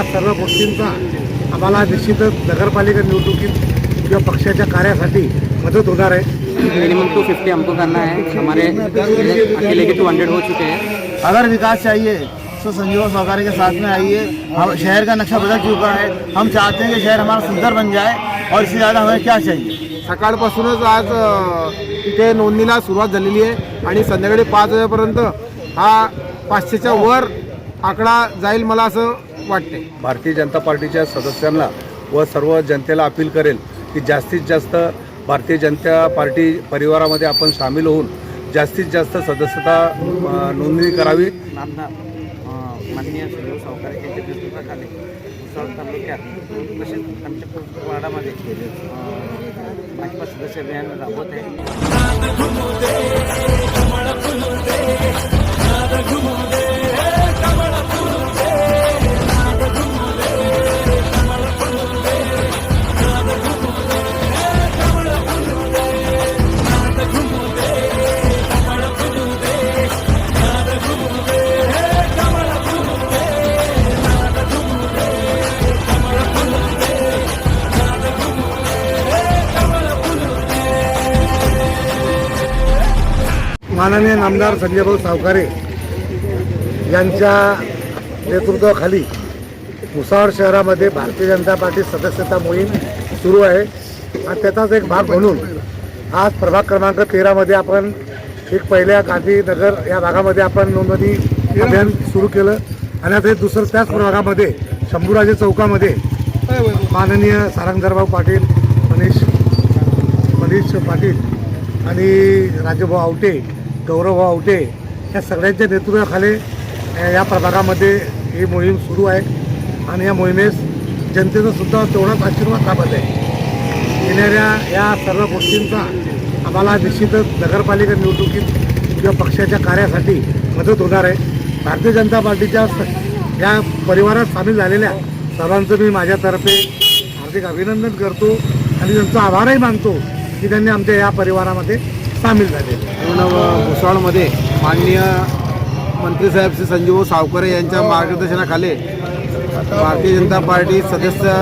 या सर्व गोष्टींचा आम्हाला निश्चितच नगरपालिका निवडणुकीत किंवा पक्षाच्या कार्यासाठी मदत होणार आहे. मिनिमम टू फिफ्टी हमको करना है। हमारे अकेले के टू हंड्रेड हो चुके हैं। अगर विकास चाहिए तो संजीव सहकारी के साथ में आइए। हम शहर का नक्शा बदल चुका है। हम चाहते हैं कि शहर हमारा सुंदर बन जाए और इससे ज़्यादा हमें क्या चाहिए? सकाळपासूनच आज इथे नोंदणीला सुरुवात झालेली आहे आणि संध्याकाळी पाच वाजेपर्यंत हा पाचशेच्या वर आकडा जाईल मला असं वाटते. भारतीय जनता पार्टीच्या सदस्यांना व सर्व जनतेला अपील करेल की जास्तीत जास्त भारतीय जनता पार्टी परिवारामध्ये आपण सामील होऊन जास्तीत जास्त सदस्यता नोंदणी करावी. माननीय सावकार यांच्या नेतृत्वाखाली मुसळ तालुक्यात तसेच आमच्या अं, भाजपा सदस्य अभियान राबवत आहे. माननीय नामदार संजयभाऊ सावकारे यांच्या नेतृत्वाखाली भुसावळ शहरामध्ये भारतीय जनता पार्टी सदस्यता मोहीम सुरू आहे. आणि त्याचाच एक भाग म्हणून आज प्रभाग क्रमांक तेरामध्ये आपण एक पहिल्या गांधीनगर या भागामध्ये आपण नोंदणी अभियान सुरू केलं. आणि आता हे दुसरं त्याच प्रभागामध्ये शंभूराजे चौकामध्ये माननीय सारंगधरभाऊ पाटील मनीष मनीष पाटील आणि राजभाऊ आवटे गौरव आवटे या सगळ्यांच्या नेतृत्वाखाली या प्रभागामध्ये ही मोहीम सुरू आहे. आणि या मोहिमेस जनतेचा सुद्धा तेवढाच आशीर्वाद लाभत आहे. येणाऱ्या या सर्व गोष्टींचा आम्हाला निश्चितच नगरपालिका निवडणुकीत किंवा पक्षाच्या कार्यासाठी मदत होणार आहे. भारतीय जनता पार्टीच्या या परिवारात सामील झालेल्या सर्वांचं मी माझ्यातर्फे हार्दिक अभिनंदन करतो. आणि त्यांचा आभारही मानतो की त्यांनी आमच्या या परिवारामध्ये सामील झाले. पूर्ण भुसावळमध्ये माननीय मंत्रीसाहेब श्री संजीव सावकरे यांच्या मार्गदर्शनाखाली भारतीय जनता पार्टी सदस्य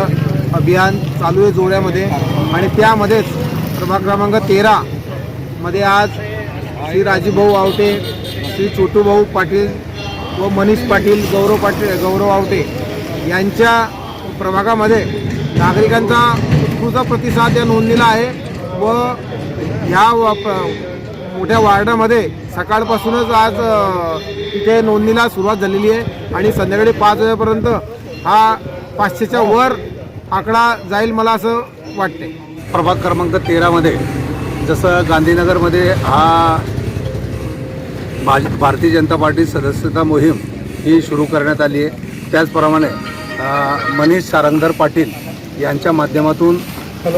अभियान चालू आहे जोड्यामध्ये आणि त्यामध्येच प्रभाग क्रमांक तेरामध्ये आज श्री राजीभाऊ आवटे श्री छोटूभाऊ पाटील व मनीष पाटील गौरव पाटील गौरव आवटे यांच्या प्रभागामध्ये नागरिकांचा उत्कृष्ट प्रतिसाद या नोंदणीला आहे व ह्या मोठ्या वार्डामध्ये सकाळपासूनच आज इथे नोंदणीला सुरुवात झालेली आहे आणि संध्याकाळी पाच वाजेपर्यंत हा पाचशेच्या वर आकडा जाईल मला असं वाटते. प्रभाग क्रमांक तेरामध्ये जसं गांधीनगरमध्ये हा भाज भारतीय जनता पार्टी सदस्यता मोहीम ही सुरू करण्यात आली आहे. त्याचप्रमाणे मनीष सारंगधर पाटील यांच्या माध्यमातून अ,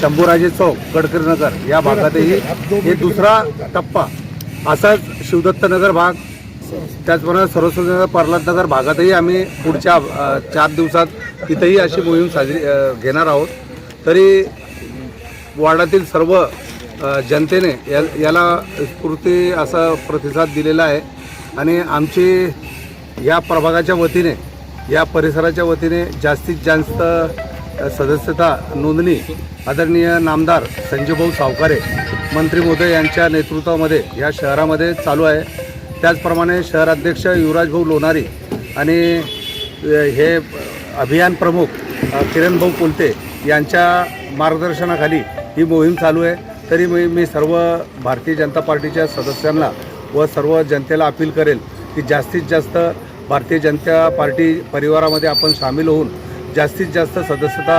शंभूराजे चौक गडकरी नगर या भागातही हे दुसरा टप्पा. असाच शिवदत्तनगर भाग. त्याचप्रमाणे सरस्वती नगर प्रल्हाद नगर भागातही आम्ही पुढच्या चार दिवसात तिथेही अशी मोहीम साजरी घेणार आहोत. तरी वार्डातील सर्व जनतेने या याला स्फूर्ती असा प्रतिसाद दिलेला आहे. आणि आमची या प्रभागाच्या वतीने या परिसराच्या वतीने जास्तीत जास्त सदस्यता नोंदणी आदरणीय नामदार संजयभाऊ सावकारे मंत्री महोदय यांच्या नेतृत्वामध्ये या शहरामध्ये चालू आहे. त्याचप्रमाणे शहराध्यक्ष युवराजभाऊ लोणारी आणि हे अभियान प्रमुख किरणभाऊ कोलते यांच्या मार्गदर्शनाखाली ही मोहीम चालू आहे. तरी मी मी सर्व भारतीय जनता पार्टीच्या सदस्यांना व सर्व जनतेला अपील करेल की जास्तीत जास्त भारतीय जनता पार्टी परिवारामध्ये आपण सामील होऊन जास्तीत जास्त सदस्यता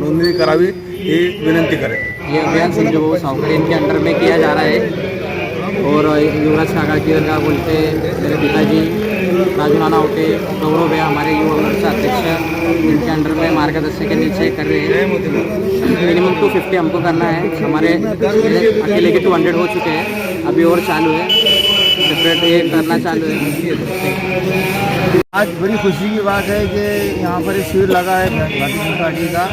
नोंदणी करावी ही विनंती करेल ये अभियान संजय सावकर इनके अंडर में किया जा रहा है, और युवराज काका किरण का बोलते, मेरे पिताजी, राजू नाना होते गौरव है, हमारे युवा मोर्चा अध्यक्ष, इनके अंडर में मार्गदर्शन के नीचे कर रहे हैं। मिनिमम टू फिफ्टी हमको करना है। हमारे अकेले के टू हंड्रेड हो चुके हैं, अभी और चालू है। सेपरेट ये करना चालू है। आज बड़ी खुशी की बात है कि यहाँ पर एक शिविर लगा है भारतीय जनता पार्टी का।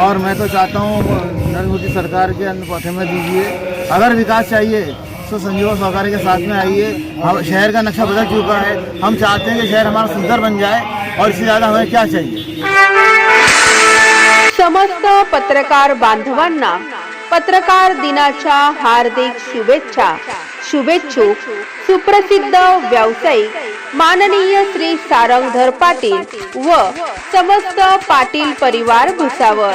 और मैं तो चाहता हूँ नरेंद्र मोदी सरकार के अन्न प्राथमिकता दीजिए। अगर विकास चाहिए तो संजीव सहकारी के साथ में आइए। हम शहर का नक्शा बदल चुका है। हम चाहते हैं कि शहर हमारा सुंदर बन जाए और इससे ज़्यादा हमें क्या चाहिए? समस्त पत्रकार बांधवांना पत्रकार दिनाच्या हार्दिक शुभेच्छा। शुभेच्छुक सुप्रसिद्ध व्यावसायिक माननीय श्री सारंगधर पाटील व समस्त पाटील परिवार भुसावळ.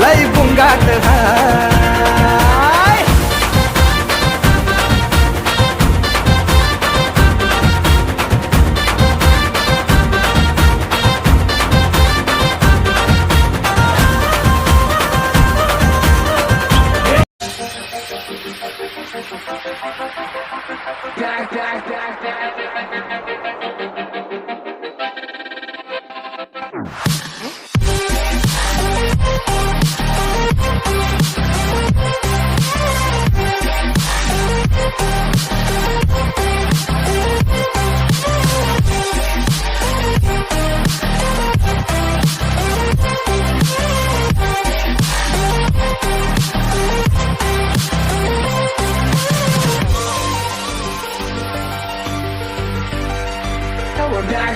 लय बुंगाट हा.